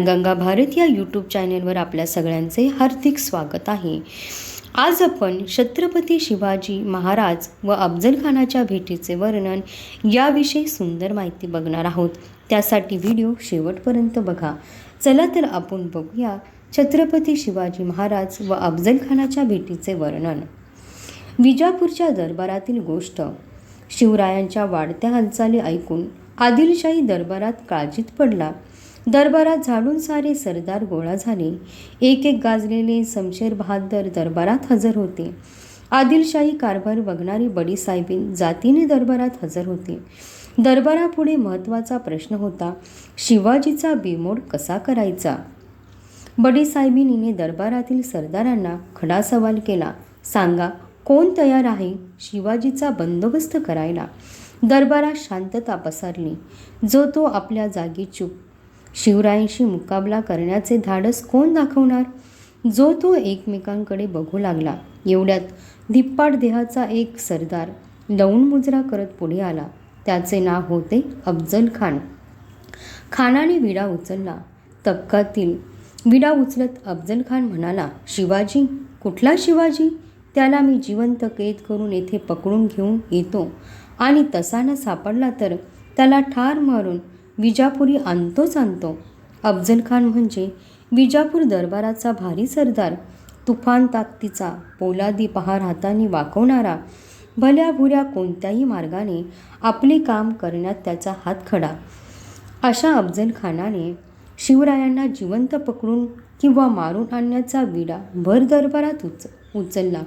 गंगा भारत या यूट्यूब चॅनेलवर आपल्या सगळ्यांचे हार्दिक स्वागत आहे. आज आपण छत्रपती शिवाजी महाराज व अफजल खानाच्या भेटीचे वर्णन याविषयी सुंदर माहिती बघणार आहोत. त्यासाठी व्हिडिओ शेवटपर्यंत बघा. चला तर आपण बघूया छत्रपती शिवाजी महाराज व अफजल खानाच्या भेटीचे वर्णन. विजापूरच्या दरबारातील गोष्ट. शिवरायांच्या वाढत्या हालचाली ऐकून आदिलशाही दरबारात काळजीत पडला. दरबारात झाडून सारे सरदार गोळा झाले. एक एक गाजलेले समशेर बहादर दरबारात हजर होते. आदिलशाही कारभार बघणारी बडी साहेबीन जातीने दरबारात हजर होते. दरबारापुढे महत्त्वाचा प्रश्न होता शिवाजीचा बिमोड कसा करायचा? बडीसाहेबिनीने दरबारातील सरदारांना खडा सवाल केला सांगा कोण तयार आहे? शिवाजीचा बंदोबस्त करायला. दरबारात शांतता पसरली. जो तो आपल्या जागी चूप शिवरायांशी मुकाबला करण्याचे धाडस कोण दाखवणार? जो तो एकमेकांकडे बघू लागला. एवढ्यात धिप्पाड देहाचा एक सरदार लवून मुजरा करत पुढे आला. त्याचे नाव होते अफजल खान. खानाने विडा उचलला. तबकातील विडा उचलत अफजल खान म्हणाला शिवाजी कुठला शिवाजी? त्याला मी जिवंत कैद करून येथे पकडून घेऊन येतो. आणि तसा न सापडला तर त्याला ठार मारून विजापुरी आणतोच आणतो. अफजल खान म्हणजे विजापूर दरबाराचा भारी सरदार. तुफान ताकदीचा पोलादी पहार हाताने वाकवणारा. भल्या भुऱ्या कोणत्याही मार्गाने आपले काम करण्यात त्याचा हात खडा. अशा अफजल खानाने शिवरायांना जिवंत पकडून किंवा मारून आणण्याचा विडा भर दरबारात उच उचलला.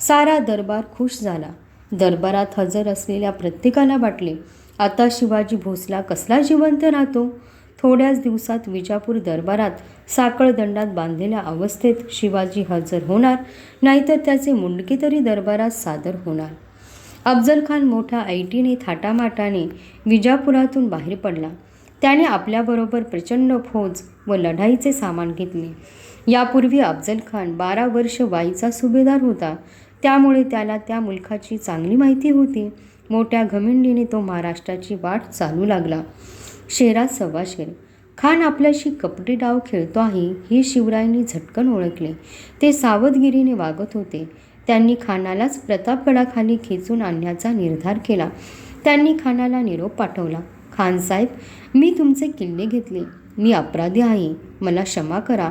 सारा दरबार खुश झाला. दरबारात हजर असलेल्या प्रत्येकाला वाटले आता शिवाजी भोसला कसला जिवंत राहतो? थोड्याच दिवसात विजापूर दरबारात साखळदंडात बांधलेल्या अवस्थेत शिवाजी हजर होणार नाहीतर त्याचे मुंडके तरी दरबारात सादर होणार. अफजल खान मोठ्या ऐटीने थाटामाटाने विजापुरातून बाहेर पडला. त्याने आपल्याबरोबर प्रचंड फौज व लढाईचे सामान घेतले. यापूर्वी अफजल खान बारा वर्ष वाईचा सुभेदार होता. त्यामुळे त्याला त्या मुलखाची चांगली माहिती होती. मोठ्या घमिंडीने तो महाराष्ट्राची वाट चालू लागला. शेरात सव्वा शेर. खान आपल्याशी कपटी डाव खेळतो आहे हे शिवरायांनी झटकन ओळखले. ते सावधगिरीने वागत होते. त्यांनी खानालाच प्रतापगडाखाली खेचून आणण्याचा निर्धार केला. त्यांनी खानाला निरोप पाठवला. खान साहेब मी तुमचे किल्ले घेतले. मी अपराधी आहे. मला क्षमा करा.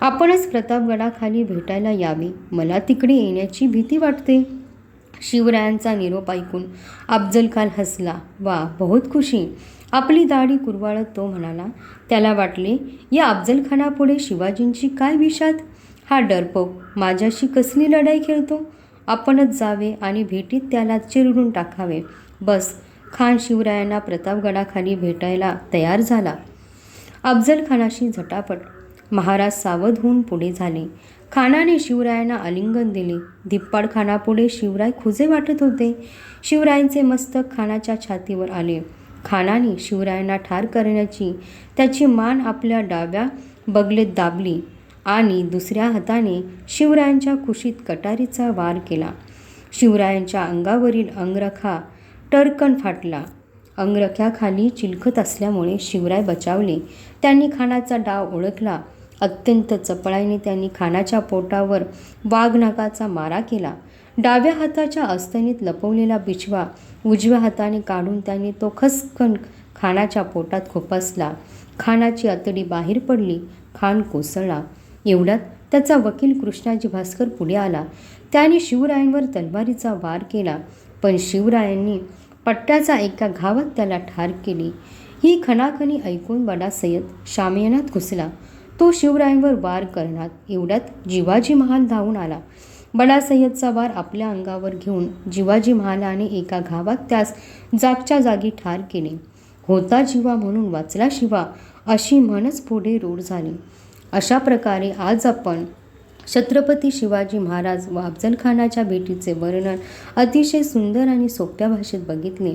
आपणच प्रतापगडाखाली भेटायला यावे. मला तिकडे येण्याची भीती वाटते. शिवरायांचा निरोप ऐकून अफजलखान हसला. वा बहुत खुशी. आपली दाढी कुरवाळत तो म्हणाला. त्याला वाटले या अफजलखानापुढे शिवाजींची काय विषाद? हा डरपोक. माझ्याशी कसली लढाई खेळतो? आपणच जावे आणि भेटीत त्याला चिरडून टाकावे. बस खान शिवरायांना प्रतापगडाखाली भेटायला तयार झाला. अफजलखानाशी झटापट महाराज सावध होऊन पुढे झाले. खानाने शिवरायांना आलिंगन दिले. धिप्पाड खानापुढे शिवराय खुजे वाटत होते. शिवरायांचे मस्तक खानाच्या छातीवर आले. खानाने शिवरायांना ठार करण्याची त्याची मान आपल्या डाव्या बगलेत दाबली आणि दुसऱ्या हाताने शिवरायांच्या कुशीत कटारीचा वार केला. शिवरायांच्या अंगावरील अंगरखा टरकन फाटला. अंगरख्याखाली चिलखत असल्यामुळे शिवराय बचावले. त्यांनी खानाचा डाव ओळखला. अत्यंत चपळाईने त्यांनी खानाच्या पोटावर वाघनागाचा मारा केला. डाव्या हाताच्या अस्तनीत लपवलेला बिछवा उजव्या हाताने काढून त्यांनी तो खसकन खानाच्या पोटात खुपसला. खानाची अतडी बाहेर पडली खान कोसळला. एवढ्यात त्याचा वकील कृष्णाजी भास्कर पुढे आला. त्याने शिवरायांवर तलवारीचा वार केला पण शिवरायांनी पट्ट्याचा एका घावात त्याला ठार केली. ही खणाखणी ऐकून बडा सय्यद शामियानात घुसला. तो शिवरायांवर वार करणार. एवढ्यात जिवाजी महाल धावून आला. बडासय्यदचा वार आपल्या अंगावर घेऊन जिवाजी महालाने एका घावात त्यास जागच्या जागी ठार केले. होता जीवा म्हणून वाचला शिवा अशी म्हणच पुढे रूढ झाली. अशा प्रकारे आज आपण छत्रपती शिवाजी महाराज व अफजलखानाच्या भेटीचे वर्णन अतिशय सुंदर आणि सोप्या भाषेत बघितले.